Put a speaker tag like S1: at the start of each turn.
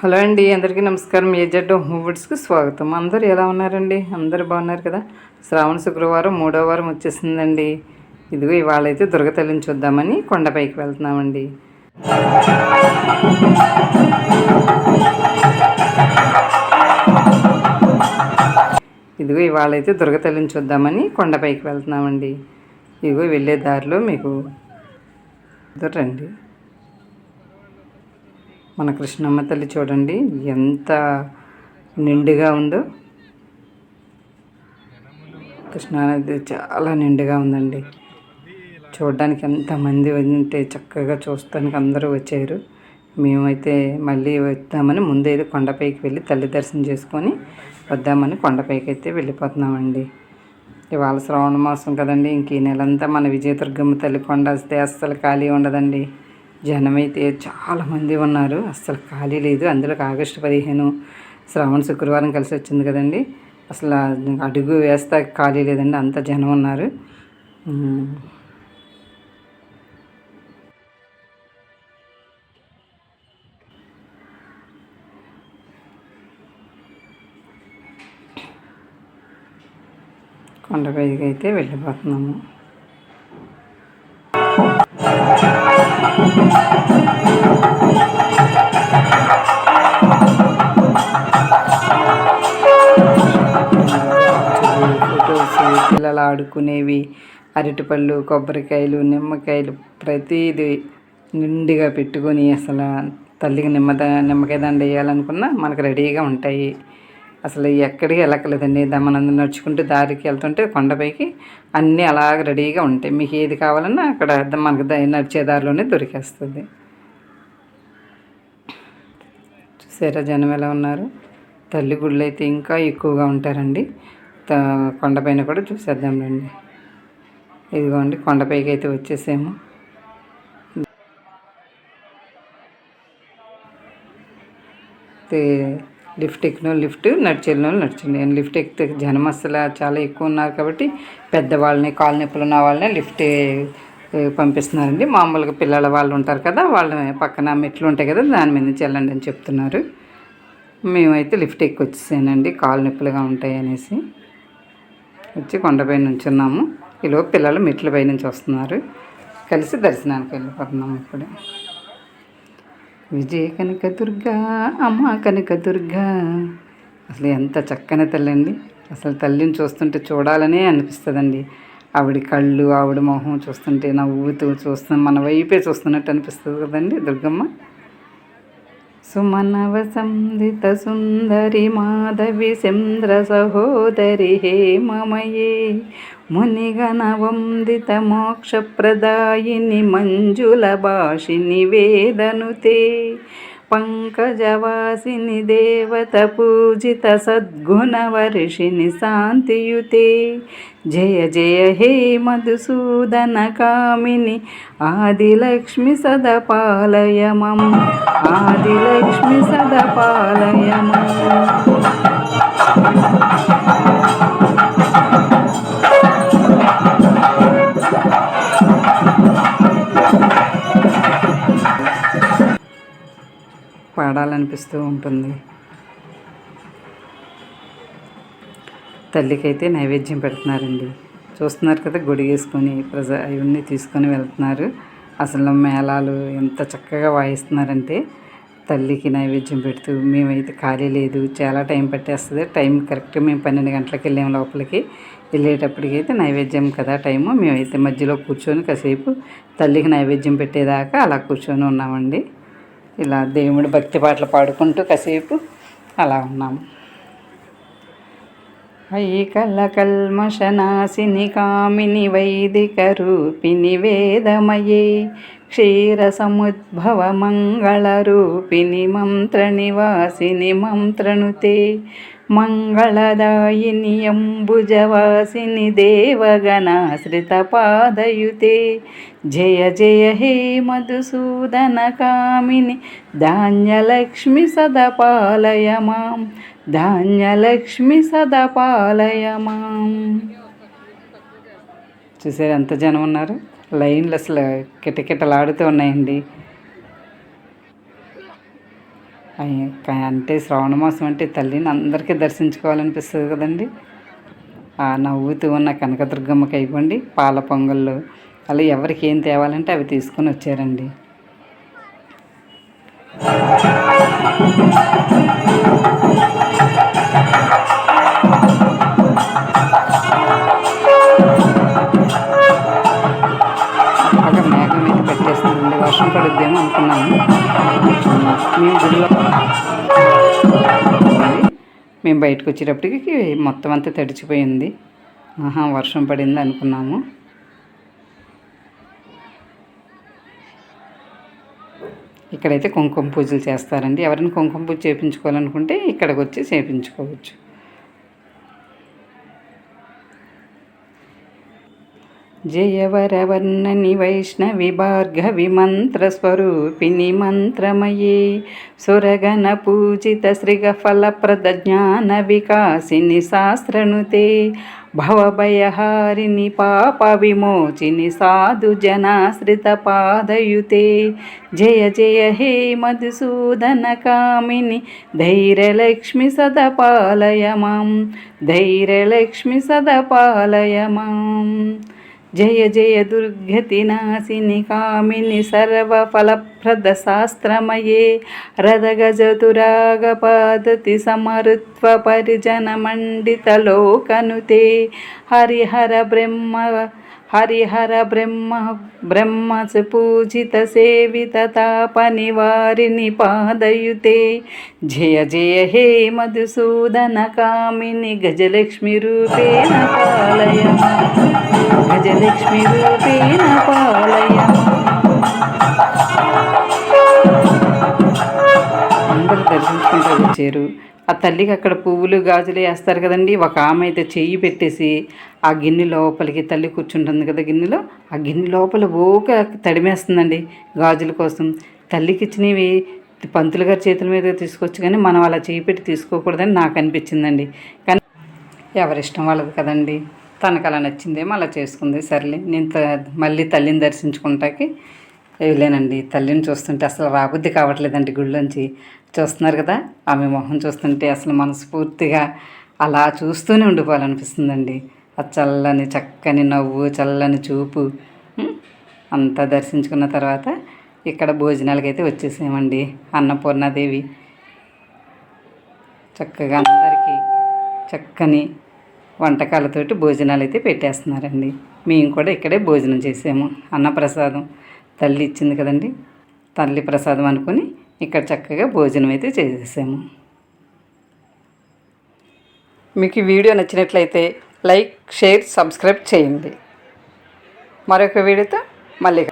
S1: Hello అండి అందరికీ నమస్కారం. ఏజెడ్ హోమ్వుడ్స్కి స్వాగతం. అందరూ ఎలా ఉన్నారండి? అందరూ బాగున్నారు కదా? శ్రావణ శుక్రవారం మూడో వారం వచ్చేసిందండి. ఇదిగో ఇవాళ అయితే దుర్గతల్లిని చూద్దామని కొండపైకి వెళ్తున్నామండి. ఇదిగో ఇవాళ అయితే దుర్గతల్లిని చూద్దామని కొండపైకి వెళ్తున్నామండి. ఇదిగో వెళ్ళే దారిలో మీకు రండి. మన కృష్ణమ్మ తల్లి చూడండి ఎంత నిండుగా ఉందో. కృష్ణానది చాలా నిండుగా ఉందండి. చూడడానికి ఎంతమంది ఉంటే చక్కగా చూస్తానికి అందరూ వచ్చారు. మేమైతే మళ్ళీ వద్దామని ముందైతే కొండపైకి వెళ్ళి తల్లి దర్శనం చేసుకొని వద్దామని కొండపైకి అయితే వెళ్ళిపోతున్నామండి. ఇవాళ శ్రావణ మాసం కదండి ఇంక ఈ నెలంతా మన విజయదుర్గమ్మ తల్లి కొండ వస్తే అస్సలు ఖాళీ ఉండదండి. జనమైతే చాలామంది ఉన్నారు. అస్సలు ఖాళీ లేదు. అందులో ఆగస్టు పదిహేను శ్రావణ శుక్రవారం కలిసి వచ్చింది కదండి. అసలు అడుగు వేస్తా ఖాళీ లేదండి. అంత జనం ఉన్నారు. కొండపైకి అయితే వెళ్ళిపోతున్నాము. వాడుకునేవి అరటిపళ్ళు కొబ్బరికాయలు నిమ్మకాయలు ప్రతిదీ నిండుగా పెట్టుకొని అసలు తల్లికి నిమ్మద నిమ్మకాయ దండ వేయాలనుకున్నా మనకు రెడీగా ఉంటాయి. అసలు ఎక్కడికి వెళ్ళక్కలేదండి దా- మనం నడుచుకుంటూ దారికి వెళ్తుంటే కొండపైకి అన్నీ అలాగ రెడీగా ఉంటాయి. మీకు ఏది కావాలన్నా అక్కడ మనకు నడిచే దారిలోనే దొరికేస్తుంది. చూసారా జనం ఎలా ఉన్నారు? తల్లి గుళ్ళు అయితే ఇంకా ఎక్కువగా ఉంటారండి. కొండపైన కూడా చూసేద్దాం రండి ఇదిగోండి కొండపైకి అయితే వచ్చేసాము లిఫ్ట్ ఎక్కిన లిఫ్ట్ నడిచెళ్ళిన వాళ్ళు నడిచండి. నేను లిఫ్ట్ ఎక్కితే జనం అసలు చాలా ఎక్కువ ఉన్నారు కాబట్టి పెద్దవాళ్ళని కాలు నొప్పులు ఉన్న వాళ్ళని లిఫ్ట్ పంపిస్తున్నారండి. మామూలుగా పిల్లల వాళ్ళు ఉంటారు కదా వాళ్ళ పక్కన మెట్లు ఉంటాయి కదా దాని మీద నుంచి వెళ్ళండి అని చెప్తున్నారు. మేమైతే లిఫ్ట్ ఎక్కి వచ్చేసానండి కాలు నొప్పులుగా ఉంటాయి అనేసి వచ్చి కొండపై నుంచున్నాము. ఈలో పిల్లలు మెట్ల పై నుంచి వస్తున్నారు. కలిసి దర్శనానికి వెళ్ళిపోతున్నాము ఇప్పుడు. విజయ కనక దుర్గా అమ్మ కనక దుర్గా. అసలు ఎంత చక్కని తల్లి అండి. అసలు తల్లిని చూస్తుంటే చూడాలనే అనిపిస్తుందండి. ఆవిడ కళ్ళు ఆవిడ మొహం చూస్తుంటే నవ్వుతూ చూస్తు మన వైపే చూస్తున్నట్టు అనిపిస్తుంది కదండి దుర్గమ్మ. సుమనవ సందిత సుందరి మాధవి చంద్ర సహోదరి హే మమయే మునిగణవందిత మోక్షప్రదాయిని మంజుల భాషిని వేదనుతే పంకజవాసిని దేవత పూజిత సద్గుణవర్షిణి శాంతియుతే. జయ జయ హే మధుసూదన కామిని ఆదిలక్ష్మి సదపాలయమం. ఆదిలక్ష్మి సదపాలయమం. పాడాలనిపిస్తూ ఉంటుంది. తల్లికైతే నైవేద్యం పెడుతున్నారండి. చూస్తున్నారు కదా గుడి వేసుకొని ప్రజ అవన్నీ తీసుకొని వెళ్తున్నారు. అసలు మేళాలు ఎంత చక్కగా వాయిస్తున్నారంటే తల్లికి నైవేద్యం పెడుతూ మేమైతే ఖాళీ లేదు చాలా టైం పట్టేస్తుంది. టైం కరెక్ట్గా మేము పన్నెండు గంటలకు వెళ్ళాము లోపలికి. వెళ్ళేటప్పటికైతే నైవేద్యం కదా టైము. మేమైతే మధ్యలో కూర్చొని కాసేపు తల్లికి నైవేద్యం పెట్టేదాకా అలా కూర్చొని ఉన్నామండి. ఇలా దేవుడి భక్తి పాటలు పాడుకుంటూ కాసేపు అలా ఉన్నాము. ఐకల కల్మషనాశిని కామిని వైదిక రూపిణి వేదమయే. క్షీర సముద్భవ మంగళ రూపిణి మంత్ర మంత్రనుతే. మంగళదాయిని అంబుజవాసిని దేవగణాశ్రిత పాదయుతే. జయ జయ హే మధుసూదన కామిని ధాన్యలక్ష్మి సదపాలయ మాం ధాన్యలక్ష్మి సదపాలయమాం. చూసారు ఎంత జనం ఉన్నారు? లైన్లు అసలు కిటకిటలాడుతూ ఉన్నాయండి. అంటే శ్రావణ మాసం అంటే తల్లిని అందరికీ దర్శించుకోవాలనిపిస్తుంది కదండి. ఆ నవ్వుతూ ఉన్న కనకదుర్గమ్మకి అయిపోండి పాల పొంగళ్ళు అలా ఎవరికి ఏం తేవాలంటే అవి తీసుకొని వచ్చారండి. బాగా మేఘం అయితే పెట్టేస్తుందండి వర్షం పడుద్దేమో అనుకున్నాము మేము గుడిలో మేము బయటకు వచ్చేటప్పటికి మొత్తం అంతా తడిచిపోయింది. ఆహా వర్షం పడింది అనుకున్నాము. ఇక్కడైతే కుంకుమ పూజలు చేస్తారండి. ఎవరైనా కుంకుమ పూజ చేయించుకోవాలనుకుంటే ఇక్కడికి వచ్చి చేయించుకోవచ్చు జయవరవర్ణని వైష్ణవి భార్గవి మంత్రస్వరూపిణి మంత్రమయీ. సురగణ పూజిత శ్రీగ జ్ఞాన వికాసిని శాస్త్రనుతే. భవభయహారిణి పాప విమోచిని సాధు జనాశ్రిత పాదయుతే. జయ జయ హే మధుసూదన కామిని ధైర్యలక్ష్మి సదపాలయ మాం ధైర్యలక్ష్మి సదపాలయ మాం జయ జయ దుర్గతి నాశిని కామిని సర్వఫలప్రద శాస్త్రమయే. రథగజతురాగ పాదతి సమరుత్వ పరిజన మండితలోకనుతే హరిహర బ్రహ్మ హరిహర బ్రహ్మ బ్రహ్మస్ పూజిత సేవిత తాప నివారిణి పాదయుతే. జయ జయ హే మధుసూదన కామిని గజలక్ష్మి రూపేణ పాలయ గజలక్ష్మి రూపేణ పాలయ అందరూ దర్శించుకుంటూ వచ్చారు. ఆ తల్లికి అక్కడ పువ్వులు గాజులు వేస్తారు కదండి. ఒక ఆమె అయితే చెయ్యి పెట్టేసి ఆ గిన్నె లోపలికి తల్లి కూర్చుంటుంది కదా గిన్నెలో. ఆ గిన్నె లోపల ఓక తడిమేస్తుందండి గాజుల కోసం. తల్లికి ఇచ్చినవి పంతులు గారి చేతుల మీద తీసుకొచ్చు కానీ మనం అలా చేయి పెట్టి తీసుకోకూడదని నాకు అనిపించిందండి. కానీ ఎవరిష్టం వాళ్ళది కదండి. తనకు అలా నచ్చిందేమో అలా చేసుకుంది. సర్లే నేను మళ్ళీ తల్లిని దర్శించుకుంటాకి వెళ్ళానండి తల్లిని చూస్తుంటే అసలు రాబుద్ది కావట్లేదండి గుళ్ళోంచి. చూస్తున్నారు కదా ఆమె మొహం చూస్తుంటే అసలు మనస్ఫూర్తిగా అలా చూస్తూనే ఉండిపోవాలనిపిస్తుందండి. ఆ చల్లని చక్కని నవ్వు చల్లని చూపు అంతా దర్శించుకున్న తర్వాత ఇక్కడ భోజనాలకైతే వచ్చేసామండి అన్నపూర్ణాదేవి. చక్కగా అందరికీ చక్కని వంటకాలతోటి భోజనాలు అయితే పెట్టేస్తున్నారండి. మేము కూడా ఇక్కడే భోజనం చేసాము అన్నప్రసాదం. తల్లి ఇచ్చింది కదండి. తల్లి ప్రసాదం అనుకొని ఇక్కడ చక్కగా భోజనం అయితే చేసేసాము. మీకు ఈ వీడియో నచ్చినట్లయితే లైక్ షేర్ సబ్స్క్రైబ్ చేయండి. మరొక వీడియోతో మళ్ళీ